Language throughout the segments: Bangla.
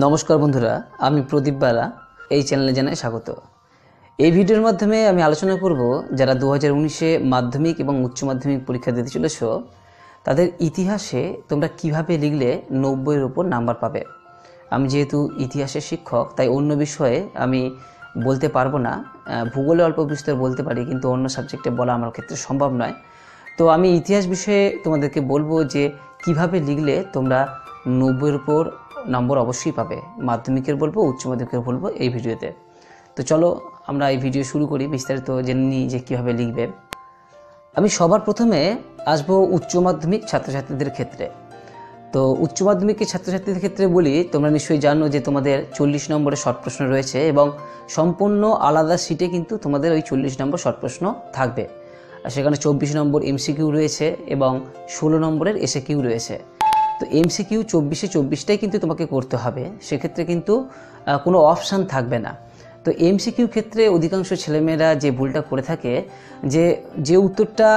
নমস্কার বন্ধুরা, আমি প্রদীপ বালা, এই চ্যানেলে জানাই স্বাগত। এই ভিডিওর মাধ্যমে আমি আলোচনা করব যারা দু হাজার উনিশে মাধ্যমিক এবং উচ্চ মাধ্যমিক পরীক্ষা দিতে চলেছ, তাদের ইতিহাসে তোমরা কীভাবে লিখলে নব্বইয়ের উপর নাম্বার পাবে? আমি যেহেতু ইতিহাসের শিক্ষক, তাই অন্য বিষয়ে আমি বলতে পারব না। ভূগোলে অল্প বিস্তর বলতে পারি, কিন্তু অন্য সাবজেক্টে বলা আমার ক্ষেত্রে সম্ভব নয়। তো আমি ইতিহাস বিষয়ে তোমাদেরকে বলব যে কীভাবে লিখলে তোমরা নব্বইয়ের উপর নম্বর অবশ্যই পাবে। মাধ্যমিকের বলব, উচ্চ মাধ্যমিকের বলব এই ভিডিওতে। তো চলো আমরা এই ভিডিও শুরু করি, বিস্তারিত জেনে নিই যে কীভাবে লিখবে। আমি সবার প্রথমে আসব উচ্চ মাধ্যমিক ছাত্রছাত্রীদের ক্ষেত্রে। তো উচ্চ মাধ্যমিকের ছাত্রছাত্রীদের ক্ষেত্রে বলি, তোমরা নিশ্চয়ই জানো যে তোমাদের চল্লিশ নম্বরের শর্ট প্রশ্ন রয়েছে এবং সম্পূর্ণ আলাদা সিটে কিন্তু তোমাদের ওই চল্লিশ নম্বর শর্ট প্রশ্ন থাকবে। আর সেখানে চব্বিশ নম্বর এমসিকিউ রয়েছে এবং ষোলো নম্বরের এসে কিউ রয়েছে। তো এমসিকিউ চব্বিশে চব্বিশটাই কিন্তু তোমাকে করতে হবে। সেক্ষেত্রে কিন্তু কোনো অপশান থাকবে না। তো এমসিকিউ ক্ষেত্রে অধিকাংশ ছেলেমেয়েরা যে ভুলটা করে থাকে, যে যে উত্তরটা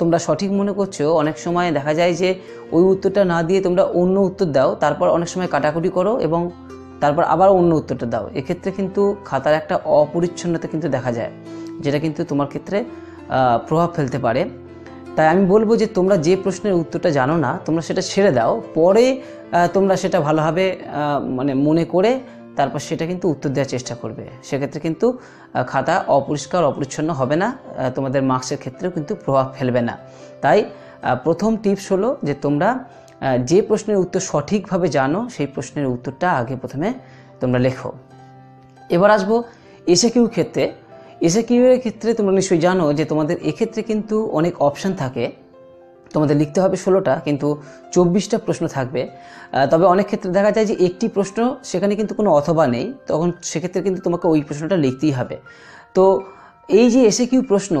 তোমরা সঠিক মনে করছ, অনেক সময় দেখা যায় যে, ওই উত্তরটা না দিয়ে তোমরা অন্য উত্তর দাও, তারপর অনেক সময় কাটাকুটি করো এবং তারপর আবার অন্য উত্তরটা দাও। এক্ষেত্রে কিন্তু খাতার একটা অপরিচ্ছন্নতা কিন্তু দেখা যায়, যেটা কিন্তু তোমার ক্ষেত্রে প্রভাব ফেলতে পারে। তাই আমি বলব যে তোমরা যে প্রশ্নের উত্তরটা জানো না, তোমরা সেটা ছেড়ে দাও। পরে তোমরা সেটা ভালোভাবে মানে মনে করে তারপর সেটা কিন্তু উত্তর দেওয়ার চেষ্টা করবে। সেক্ষেত্রে কিন্তু খাতা অপরিষ্কার, অপরিচ্ছন্ন হবে না তোমাদের মার্কসের ক্ষেত্রেও কিন্তু প্রভাব ফেলবে না। তাই প্রথম টিপস হলো যে তোমরা যে প্রশ্নের উত্তর সঠিকভাবে জানো, সেই প্রশ্নের উত্তরটা আগে প্রথমে তোমরা লেখো। এবার আসব এসে কিউ ক্ষেত্রে। এসে কিউয়ের ক্ষেত্রে তোমরা নিশ্চয়ই জানো যে তোমাদের এক্ষেত্রে কিন্তু অনেক অপশান থাকে। তোমাদের লিখতে হবে ষোলোটা, কিন্তু চব্বিশটা প্রশ্ন থাকবে। তবে অনেক ক্ষেত্রে দেখা যায় যে একটি প্রশ্ন, সেখানে কিন্তু কোনো অথবা নেই, তখন সেক্ষেত্রে কিন্তু তোমাকে ওই প্রশ্নটা লিখতেই হবে। তো এই যে এসে কিউ প্রশ্ন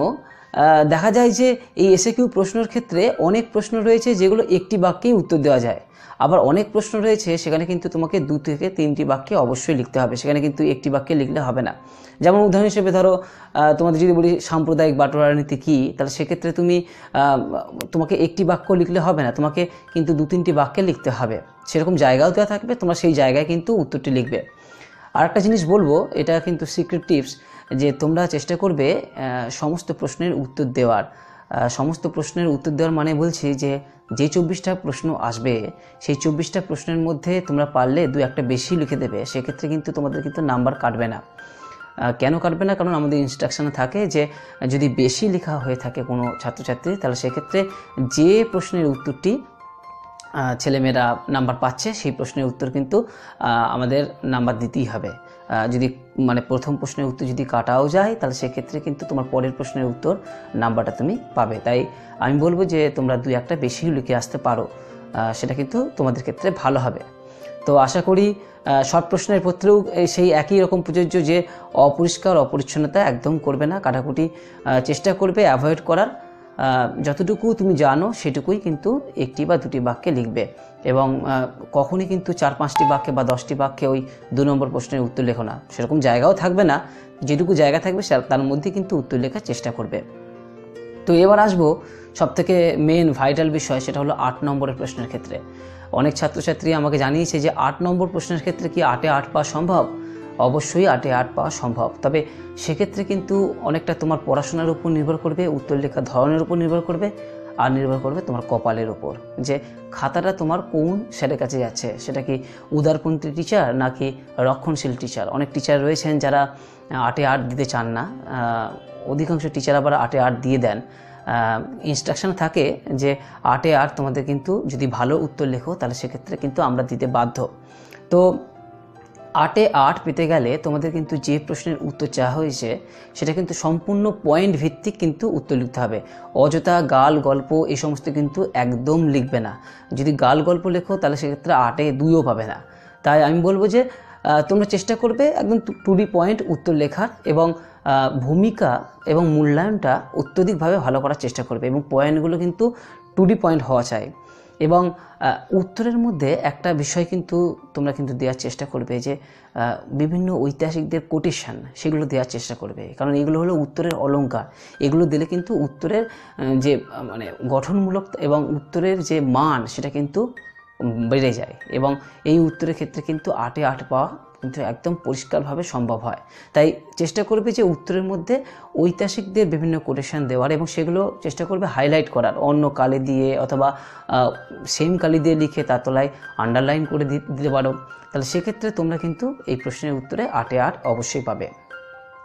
দেখা যায় যে এই এসে কিউ প্রশ্নের ক্ষেত্রে অনেক প্রশ্ন রয়েছে যেগুলো একটি বাক্যেই উত্তর দেওয়া যায়। আবার অনেক প্রশ্ন রয়েছে, সেখানে কিন্তু তোমাকে দু থেকে তিনটি বাক্যে অবশ্যই লিখতে হবে। সেখানে কিন্তু একটি বাক্যে লিখলে হবে না। যেমন উদাহরণ হিসেবে ধরো তোমাদের যদি বলি সাম্প্রদায়িক বাটোয়ারা নীতি কী, তাহলে সেক্ষেত্রে তুমি তোমাকে একটি বাক্য লিখলে হবে না। তোমাকে কিন্তু দু তিনটি বাক্যে লিখতে হবে। সেরকম জায়গাও দেওয়া থাকবে, তোমরা সেই জায়গায় কিন্তু উত্তরটি লিখবে। আর একটা জিনিস বলব, এটা কিন্তু সিক্রেট টিপস যে তোমরা চেষ্টা করবে সমস্ত প্রশ্নের উত্তর দেওয়ার। সমস্ত প্রশ্নের উত্তর দেওয়ার মানে বলছি যে যে চব্বিশটা প্রশ্ন আসবে, সেই চব্বিশটা প্রশ্নের মধ্যে তোমরা পারলে দু একটা বেশি লিখে দেবে। সেক্ষেত্রে কিন্তু তোমাদের কিন্তু নাম্বার কাটবে না। কেন কাটবে না? কারণ আমাদের ইনস্ট্রাকশনে থাকে যে, যদি বেশি লেখা হয়ে থাকে কোনো ছাত্রছাত্রী, তাহলে সেক্ষেত্রে যে প্রশ্নের উত্তরটি ছেলেমেয়েরা নাম্বার পাচ্ছে, সেই প্রশ্নের উত্তর কিন্তু আমাদের নাম্বার দিতেই হবে। যদি মানে প্রথম প্রশ্নের উত্তর যদি কাটাও যায়, তাহলে সেক্ষেত্রে কিন্তু তোমার পরের প্রশ্নের উত্তর নাম্বারটা তুমি পাবে। তাই আমি বলব যে তোমরা দুই একটা বেশি লিখে আসতে পারো সেটা কিন্তু তোমাদের ক্ষেত্রে ভালো হবে। তো আশা করি শর্ট প্রশ্নের এই সেই একই রকম প্রযোজ্য যে অপরিষ্কার, অপরিচ্ছন্নতা একদম করবে না। কাটাকুটি চেষ্টা করবে অ্যাভয়েড করার। যতটুকু তুমি জানো সেটুকুই কিন্তু একটি বা দুটি বাক্যে লিখবে। এবং কখনই কিন্তু চার পাঁচটি বাক্যে বা দশটি বাক্যে ওই দু নম্বর প্রশ্নের উত্তর লেখো না। সেরকম জায়গাও থাকবে না। যেটুকু জায়গা থাকবে তার মধ্যে কিন্তু উত্তর লেখার চেষ্টা করবে। তো এবার আসব সব থেকে মেন ভাইটাল বিষয়, সেটা হলো আট নম্বরের প্রশ্নের ক্ষেত্রে। অনেক ছাত্রছাত্রী আমাকে জানিয়েছে যে আট নম্বর প্রশ্নের ক্ষেত্রে কি আটে আট পাওয়া সম্ভব? অবশ্যই আটে আট পাওয়া সম্ভব। তবে সেক্ষেত্রে কিন্তু অনেকটা তোমার পড়াশোনার উপর নির্ভর করবে উত্তর লেখার ধরনের উপর নির্ভর করবে, আর নির্ভর করবে তোমার কপালের উপর। যে খাতাটা তোমার কোন স্যারের কাছে যাচ্ছে, সেটা কি উদারপন্থী টিচার নাকি রক্ষণশীল টিচার অনেক টিচার রয়েছেন যারা আটে আট দিতে চান না। অধিকাংশ টিচার আবার আটে আট দিয়ে দেন। ইনস্ট্রাকশন থাকে যে আটে আট তোমাদের কিন্তু যদি ভালো উত্তর লেখো, তাহলে সেক্ষেত্রে কিন্তু আমরা দিতে বাধ্য। তো আটে আট পেতে গেলে তোমাদের কিন্তু যে প্রশ্নের উত্তর চাওয়া হয়েছে, সেটা কিন্তু সম্পূর্ণ পয়েন্ট ভিত্তিক কিন্তু উত্তর লিখতে হবে। অযথা গাল, গল্প এই সমস্ত কিন্তু একদম লিখবে না। যদি গাল, গল্প লেখো, তাহলে সেক্ষেত্রে আটে দুইও পাবে না। তাই আমি বলব যে তোমরা চেষ্টা করবে একদম টু ডি পয়েন্ট উত্তর লেখার এবং ভূমিকা এবং মূল্যায়নটা অত্যধিকভাবে ভালো করার চেষ্টা করবে এবং পয়েন্টগুলো কিন্তু টু ডি পয়েন্ট হওয়া চাই। এবং উত্তরের মধ্যে একটা বিষয় কিন্তু তোমরা কিন্তু দেওয়ার চেষ্টা করবে যে বিভিন্ন ঐতিহাসিকদের কোটেশন সেগুলো দেওয়ার চেষ্টা করবে। কারণ এগুলো হলো উত্তরের অলঙ্কার। এগুলো দিলে কিন্তু উত্তরের যে মানে গঠনমূলক এবং উত্তরের যে মান সেটা কিন্তু বেড়ে যায়। এবং এই উত্তরের ক্ষেত্রে কিন্তু আটে আট পাওয়া কিন্তু একদম পরিষ্কারভাবে সম্ভব হয়। তাই চেষ্টা করবে যে উত্তরের মধ্যে ঐতিহাসিকদের বিভিন্ন কোটেশন দেওয়ার এবং সেগুলো চেষ্টা করবে হাইলাইট করার। অন্য কালি দিয়ে অথবা সেম কালি দিয়ে লিখে তার তলায় আন্ডারলাইন করে দিতে পারো। তাহলে সেক্ষেত্রে তোমরা কিন্তু এই প্রশ্নের উত্তরে আটে আট অবশ্যই পাবে।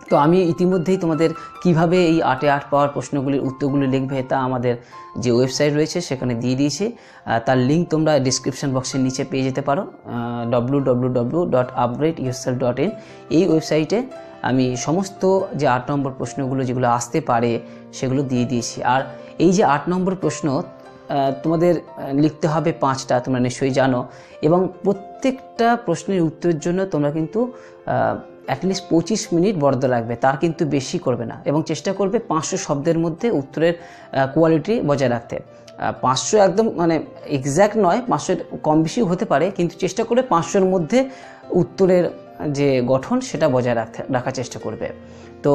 তো আমি ইতিমধ্যেই তোমাদের কীভাবে এই আটে আট পাওয়ার প্রশ্নগুলির উত্তরগুলি লিখবে তা আমাদের যে ওয়েবসাইট রয়েছে সেখানে দিয়ে দিয়েছি। তার লিঙ্ক তোমরা ডিসক্রিপশন বক্সের নিচে পেয়ে যেতে পারো। W W W dot upgrade ইউসেল dot in এই ওয়েবসাইটে আমি সমস্ত যে আট নম্বর প্রশ্নগুলো যেগুলো আসতে পারে সেগুলো দিয়ে দিয়েছি। আর এই যে আট নম্বর প্রশ্ন তোমাদের লিখতে হবে পাঁচটা, তোমরা নিশ্চয়ই জানো। এবং প্রত্যেকটা প্রশ্নের উত্তরের জন্য তোমরা কিন্তু অ্যাটলিস্ট পঁচিশ মিনিট বরাদ্দ লাগবে তার কিন্তু বেশি করবে না। এবং চেষ্টা করবে পাঁচশো শব্দের মধ্যে উত্তরের কোয়ালিটি বজায় রাখতে। পাঁচশো একদম মানে এক্স্যাক্ট নয় পাঁচশোর কম বেশি হতে পারে, কিন্তু চেষ্টা করবে পাঁচশোর মধ্যে উত্তরের যে গঠন সেটা বজায় রাখতে, রাখার চেষ্টা করবে। তো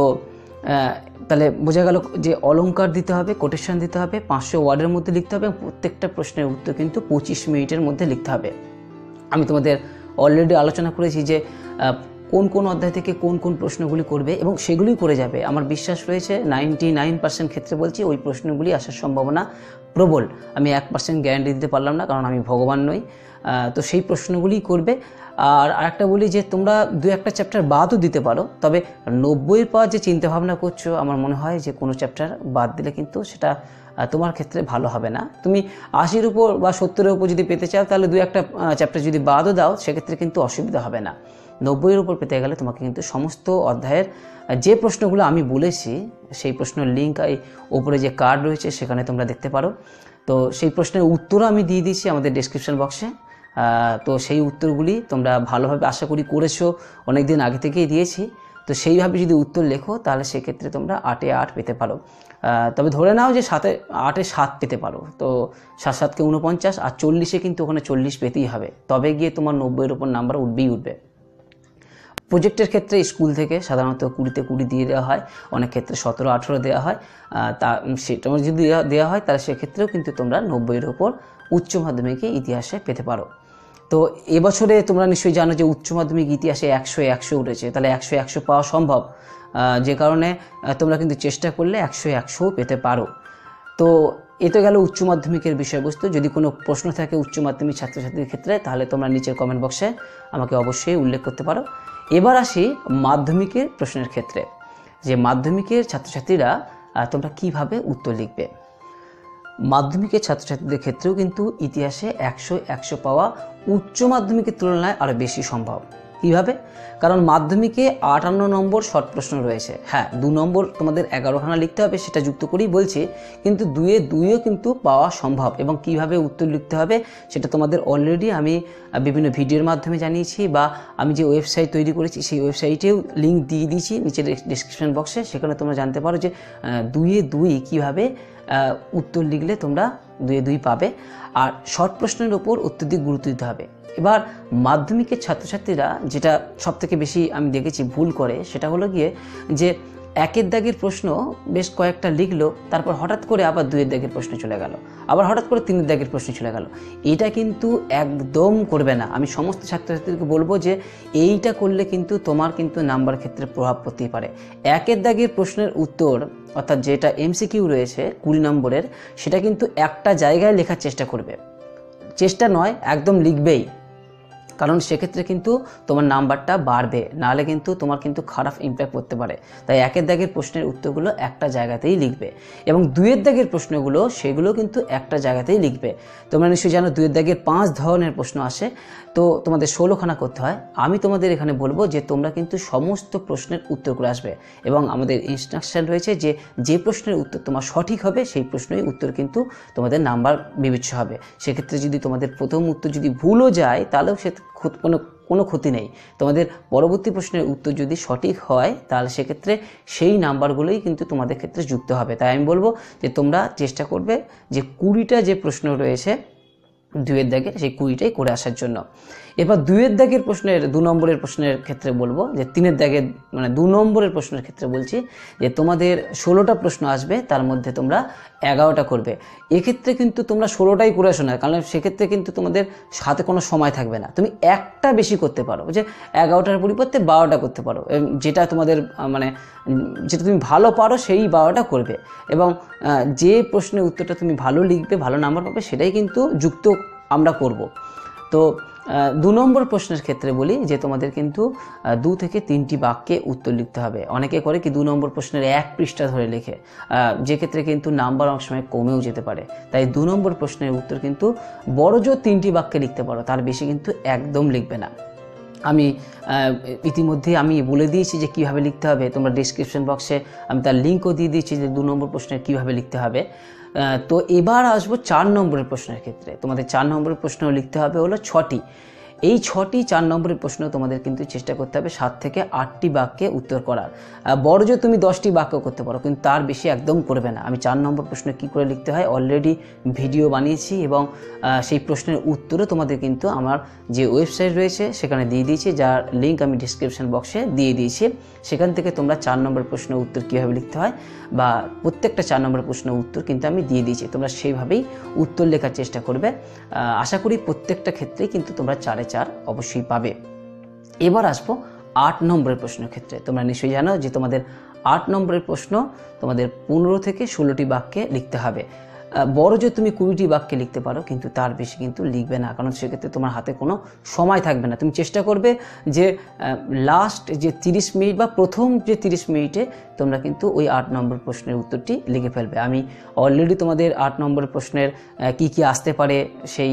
তাহলে বোঝা গেল যে অলঙ্কার দিতে হবে কোটেশন দিতে হবে, পাঁচশো ওয়ার্ডের মধ্যে লিখতে হবে প্রত্যেকটা প্রশ্নের উত্তর কিন্তু পঁচিশ মিনিটের মধ্যে লিখতে হবে। আমি তোমাদের অলরেডি আলোচনা করেছি যে কোন কোন অধ্যায় থেকে কোন কোন প্রশ্নগুলি করবে এবং সেগুলি করে যাবে। আমার বিশ্বাস রয়েছে নাইনটি নাইন পার্সেন্ট ক্ষেত্রে বলছি ওই প্রশ্নগুলি আসার সম্ভাবনা প্রবল। আমি এক পার্সেন্ট গ্যারান্টি দিতে পারলাম না, কারণ আমি ভগবান নই। তো সেই প্রশ্নগুলিই করবে। আর আরেকটা বলি যে তোমরা দু একটা চ্যাপ্টার বাদও দিতে পারো, তবে নব্বইয়ের পর যে চিন্তাভাবনা করছ, আমার মনে হয় যে কোনো চ্যাপ্টার বাদ দিলে কিন্তু সেটা তোমার ক্ষেত্রে ভালো হবে না। তুমি আশির উপর বা সত্তরের উপর যদি পেতে চাও, তাহলে দু একটা চ্যাপ্টার যদি বাদও দাও, সেক্ষেত্রে কিন্তু অসুবিধা হবে না। নব্বইয়ের উপর পেতে গেলে তোমাকে কিন্তু সমস্ত অধ্যায়ের যে প্রশ্নগুলো আমি বলেছি, সেই প্রশ্নের লিঙ্ক এই ওপরে যে কার্ড রয়েছে, সেখানে তোমরা দেখতে পারো। তো সেই প্রশ্নের উত্তরও আমি দিয়ে দিয়েছি আমাদের ডিসক্রিপশন বক্সে তো সেই উত্তরগুলি তোমরা ভালোভাবে আশা করি করেছ অনেক দিন আগে থেকেই দিয়েছি। তো সেইভাবে যদি উত্তর লেখো, তাহলে সেক্ষেত্রে তোমরা আটে আট পেতে পারো। তবে ধরে নাও যে সাতে, আটে সাত পেতে পারো। তো সাত সাতকে উনপঞ্চাশ আর চল্লিশে কিন্তু ওখানে চল্লিশ পেতেই হবে। তবে গিয়ে তোমার নব্বইয়ের ওপর নাম্বার উঠবেই উঠবে। প্রজেক্টের ক্ষেত্রে স্কুল থেকে সাধারণত কুড়িতে কুড়ি দিয়ে দেওয়া হয়, অনেক ক্ষেত্রে সতেরো, আঠেরো দেওয়া হয়। তা সেটা যদি দেওয়া হয়, তাহলে সেক্ষেত্রেও কিন্তু তোমরা নব্বইয়ের ওপর উচ্চ মাধ্যমিকে ইতিহাসে পেতে পারো। তো এবছরে তোমরা নিশ্চয়ই জানো যে উচ্চ মাধ্যমিক ইতিহাসে একশো একশো উঠেছে। তাহলে একশো একশো পাওয়া সম্ভব। যে কারণে তোমরা কিন্তু চেষ্টা করলে একশো একশোও পেতে পারো। তো এ তো গেল উচ্চ মাধ্যমিকের বিষয়বস্তু। যদি কোনো প্রশ্ন থাকে উচ্চ মাধ্যমিক ছাত্রছাত্রীর ক্ষেত্রে, তাহলে তোমরা নিচের কমেন্ট বক্সে আমাকে অবশ্যই উল্লেখ করতে পারো। এবার আসি মাধ্যমিকের প্রশ্নের ক্ষেত্রে, যে মাধ্যমিকের ছাত্রছাত্রীরা তোমরা কীভাবে উত্তর লিখবে? মাধ্যমিকের ছাত্রছাত্রীদের ক্ষেত্রেও কিন্তু ইতিহাসে একশো একশো পাওয়া উচ্চ মাধ্যমিকের তুলনায় আরও বেশি সম্ভব। কীভাবে? কারণ মাধ্যমিকে আটান্ন নম্বর শর্ট প্রশ্ন রয়েছে। হ্যাঁ দু নম্বর তোমাদের এগারোখানা লিখতে হবে, সেটা যুক্ত করেই বলছি, কিন্তু দুয়ে দুইও কিন্তু পাওয়া সম্ভব। এবং কীভাবে উত্তর লিখতে হবে, সেটা তোমাদের অলরেডি আমি বিভিন্ন ভিডিওর মাধ্যমে জানিয়েছি বা আমি যে ওয়েবসাইট তৈরি করেছি, সেই ওয়েবসাইটেও লিঙ্ক দিয়ে দিয়েছি নিচের ডিসক্রিপশন বক্সে সেখানে তোমরা জানতে পারো যে দুইয়ে দুই কীভাবে উত্তর লিখলে তোমরা দুয়ে দুই পাবে। আর শর্ট প্রশ্নের ওপর অত্যধিক গুরুত্ব দিতে হবে। এবার মাধ্যমিকের ছাত্রছাত্রীরা যেটা সবথেকে বেশি আমি দেখেছি ভুল করে, সেটা হলো গিয়ে যে একের দাগের প্রশ্ন বেশ কয়েকটা লিখলো, তারপর হঠাৎ করে আবার দুইয়ের দাগের প্রশ্ন চলে গেল। আবার হঠাৎ করে তিনের দাগের প্রশ্ন চলে গেল। এটা কিন্তু একদম করবে না। আমি সমস্ত ছাত্রছাত্রীদেরকে বলব যে এইটা করলে কিন্তু তোমার কিন্তু নাম্বার ক্ষেত্রে প্রভাব পড়তেই পারে। একের দাগের প্রশ্নের উত্তর, অর্থাৎ যেটা এমসিকিউ রয়েছে কুড়ি নম্বরের, সেটা কিন্তু একটা জায়গায় লেখার চেষ্টা করবে। চেষ্টা নয়, একদম লিখবেই। কারণ সেক্ষেত্রে কিন্তু তোমার নাম্বারটা বাড়বে। নাহলে কিন্তু তোমার কিন্তু খারাপ ইম্প্যাক্ট করতে পারে। তাই একের দাগের প্রশ্নের উত্তরগুলো একটা জায়গাতেই লিখবে। এবং দুয়ের দাগের প্রশ্নগুলো, সেগুলো কিন্তু একটা জায়গাতেই লিখবে। তোমরা নিশ্চয়ই জানো দুয়ের দাগের পাঁচ ধরনের প্রশ্ন আসে। তো তোমাদের ষোলোখানা করতে হয়। আমি তোমাদের এখানে বলব যে তোমরা কিন্তু সমস্ত প্রশ্নের উত্তর করে আসবে। এবং আমাদের ইনস্ট্রাকশান রয়েছে যে যে প্রশ্নের উত্তর তোমার সঠিক হবে, সেই প্রশ্নই উত্তর কিন্তু তোমাদের নাম্বার বিবেচ্য হবে। সেক্ষেত্রে যদি তোমাদের প্রথম উত্তর যদি ভুলও যায়, তাহলেও সে কোনো কোনো ক্ষতি নেই। তোমাদের পরবর্তী প্রশ্নের উত্তর যদি সঠিক হয়, তাহলে সেক্ষেত্রে সেই নাম্বারগুলোই কিন্তু তোমাদের ক্ষেত্রে যুক্ত হবে। তাই আমি বলব যে তোমরা চেষ্টা করবে যে কুড়িটা যে প্রশ্ন রয়েছে দুয়ের দাগের সেই কুড়িটাই করে আসার জন্য। এবার দুয়ের দাগের প্রশ্নের, দু নম্বরের প্রশ্নের ক্ষেত্রে বলব, যে তিনের দাগের মানে দু নম্বরের প্রশ্নের ক্ষেত্রে বলছি যে তোমাদের ষোলোটা প্রশ্ন আসবে, তার মধ্যে তোমরা এগারোটা করবে। এক্ষেত্রে কিন্তু তোমরা ষোলোটাই করে আসো না, কারণ সেক্ষেত্রে কিন্তু তোমাদের সাথে কোনো সময় থাকবে না। তুমি একটা বেশি করতে পারো, যে এগারোটার পরিবর্তে বারোটা করতে পারো। যেটা তোমাদের মানে যেটা তুমি ভালো পারো সেই বারোটা করবে। এবং যে প্রশ্নের উত্তরটা তুমি ভালো লিখবে, ভালো নাম্বার পাবে, সেটাই কিন্তু যুক্ত আমরা করব। তো দু নম্বর প্রশ্নের ক্ষেত্রে বলি যে তোমাদের কিন্তু দু থেকে তিনটি বাক্যে উত্তর লিখতে হবে। অনেকে করে কি দু নম্বর প্রশ্নের এক পৃষ্ঠা ধরে লেখে। যে ক্ষেত্রে কিন্তু নাম্বার অনেক সময় কমেও যেতে পারে। তাই দু নম্বর প্রশ্নের উত্তর কিন্তু বড় জোর তিনটি বাক্যে লিখতে পারো, তার বেশি কিন্তু একদম লিখবে না। আমি ইতিমধ্যে আমি বলে দিয়েছি যে কীভাবে লিখতে হবে। তোমরা ডিসক্রিপশন বক্সে আমি তার লিঙ্কও দিয়ে দিয়েছি যে দু নম্বর প্রশ্নের কীভাবে লিখতে হবে। তো এবার আসব চার নম্বরের প্রশ্নের ক্ষেত্রে। তোমাদের চার নম্বরের প্রশ্ন লিখতে হবে হলো ছটি। এই ছটি চার নম্বরের প্রশ্ন তোমাদের কিন্তু চেষ্টা করতে হবে সাত থেকে আটটি বাক্যে উত্তর করার। বড় যে তুমি দশটি বাক্য করতে পারো, কিন্তু তার বেশি একদম করবে না। আমি চার নম্বর প্রশ্ন কি করে লিখতে হয়? অলরেডি ভিডিও বানিয়েছি এবং সেই প্রশ্নের উত্তরও তোমাদের কিন্তু আমার যে ওয়েবসাইট রয়েছে সেখানে দিয়ে দিয়েছি, যার লিঙ্ক আমি ডিসক্রিপশন বক্সে দিয়ে দিয়েছি। সেখান থেকে তোমরা চার নম্বর প্রশ্নের উত্তর কীভাবে লিখতে হয় বা প্রত্যেকটা চার নম্বর প্রশ্ন উত্তর কিন্তু আমি দিয়ে দিয়েছি। তোমরা সেইভাবেই উত্তর লেখার চেষ্টা করবে। আশা করি প্রত্যেকটা ক্ষেত্রেই কিন্তু তোমরা চারে চার অবশ্যই পাবে। এবার আসব আট নম্বরের প্রশ্ন ক্ষেত্রে। তোমরা নিশ্চয়ই জানো যে তোমাদের আট নম্বরের প্রশ্ন তোমাদের পনেরো থেকে ষোলোটি বাক্যে লিখতে হবে। বড় যে তুমি কুড়িটি বাক্যে লিখতে পারো, কিন্তু তার বেশি কিন্তু লিখবে না, কারণ সেক্ষেত্রে তোমার হাতে কোনো সময় থাকবে না। তুমি চেষ্টা করবে যে লাস্ট যে তিরিশ মিনিট বা প্রথম যে তিরিশ মিনিটে তোমরা কিন্তু ওই আট নম্বর প্রশ্নের উত্তরটি লিখে ফেলবে। আমি অলরেডি তোমাদের আট নম্বর প্রশ্নের কি কি আসতে পারে সেই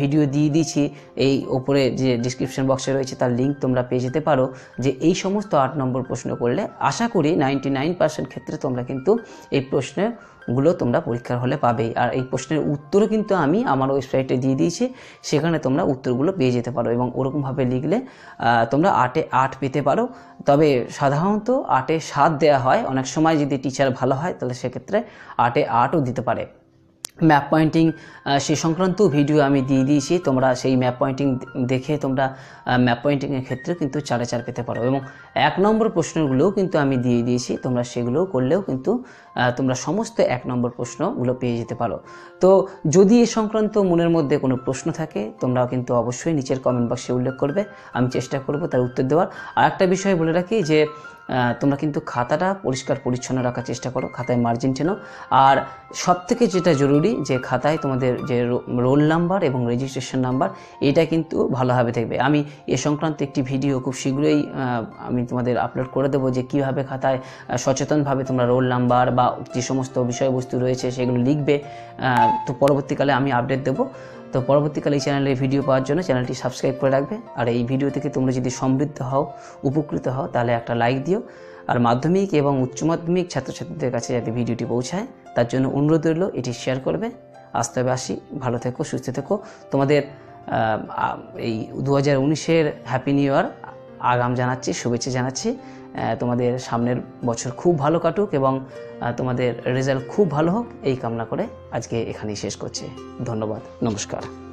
ভিডিও দিয়ে দিয়েছি। এই ওপরে যে ডিসক্রিপশন বক্সে রয়েছে তার লিঙ্ক তোমরা পেয়ে যেতে পারো যে এই সমস্ত আট নম্বর প্রশ্ন করলে আশা করি নাইনটি নাইন পার্সেন্ট ক্ষেত্রে তোমরা কিন্তু এই প্রশ্নগুলো তোমরা পরীক্ষার হলে পাবে। আর এই প্রশ্নের উত্তরও কিন্তু আমি আমার ওয়েবসাইটে দিয়ে দিয়েছি, সেখানে তোমরা উত্তরগুলো পেয়ে যেতে পারো এবং ওরকমভাবে লিখলে তোমরা আটে আট পেতে পারো। তবে সাধারণত আটে সাত দেওয়া হয়। অনেক সময় যদি টিচার ভালো হয়, তাহলে সেক্ষেত্রে আটে আটও দিতে পারে। ম্যাপ পয়েন্টিং সে সংক্রান্ত ভিডিও আমি দিয়ে দিয়েছি। তোমরা সেই ম্যাপ পয়েন্টিং দেখে তোমরা ম্যাপ পয়েন্টিংয়ের ক্ষেত্রে কিন্তু চারে চার পেতে পারো। এবং এক নম্বর প্রশ্নগুলোও কিন্তু আমি দিয়ে দিয়েছি। তোমরা সেগুলোও করলেও কিন্তু তোমরা সমস্ত এক নম্বর প্রশ্নগুলো পেয়ে যেতে পারো। তো যদি এ সংক্রান্ত মনের মধ্যে কোনো প্রশ্ন থাকে তোমরা কিন্তু অবশ্যই নিচের কমেন্ট বক্সে উল্লেখ করবে। আমি চেষ্টা করব তার উত্তর দেওয়ার। আর একটা বিষয় বলে রাখি যে তোমরা কিন্তু খাতাটা পরিষ্কার পরিচ্ছন্ন রাখার চেষ্টা করো, খাতায় মার্জিন টেনো আর সব থেকে যেটা জরুরি যে খাতায় তোমাদের যে রোল নাম্বার এবং রেজিস্ট্রেশন নাম্বার এটা কিন্তু ভালোভাবে থাকবে আমি এ সংক্রান্ত একটি ভিডিও খুব শীঘ্রই আমি তোমাদের আপলোড করে দেবো যে কীভাবে খাতায় সচেতনভাবে তোমরা রোল নাম্বার বা যে সমস্ত বিষয়বস্তু রয়েছে সেগুলো লিখবে। তো পরবর্তীকালে আমি আপডেট দেবো। তো পরবর্তীকালে এই চ্যানেলে ভিডিও পাওয়ার জন্য চ্যানেলটি সাবস্ক্রাইব করে রাখবে। আর এই ভিডিও থেকে তোমরা যদি সমৃদ্ধ হও, উপকৃত হও, তাহলে একটা লাইক দিও। আর মাধ্যমিক এবং উচ্চ মাধ্যমিক ছাত্রছাত্রীদের কাছে যাতে ভিডিওটি পৌঁছায়, তার জন্য অনুরোধ রইল, এটি শেয়ার করবে। আসতে হবে আসি, ভালো থেকো, সুস্থ থেকো। তোমাদের এই দু হাজার উনিশের হ্যাপি নিউ ইয়ার আগাম জানাচ্ছি, শুভেচ্ছা জানাচ্ছি। তোমাদের সামনের বছর খুব ভালো কাটুক এবং তোমাদের রেজাল্ট খুব ভালো হোক, এই কামনা করে আজকে এখানেই শেষ করছি। ধন্যবাদ। নমস্কার।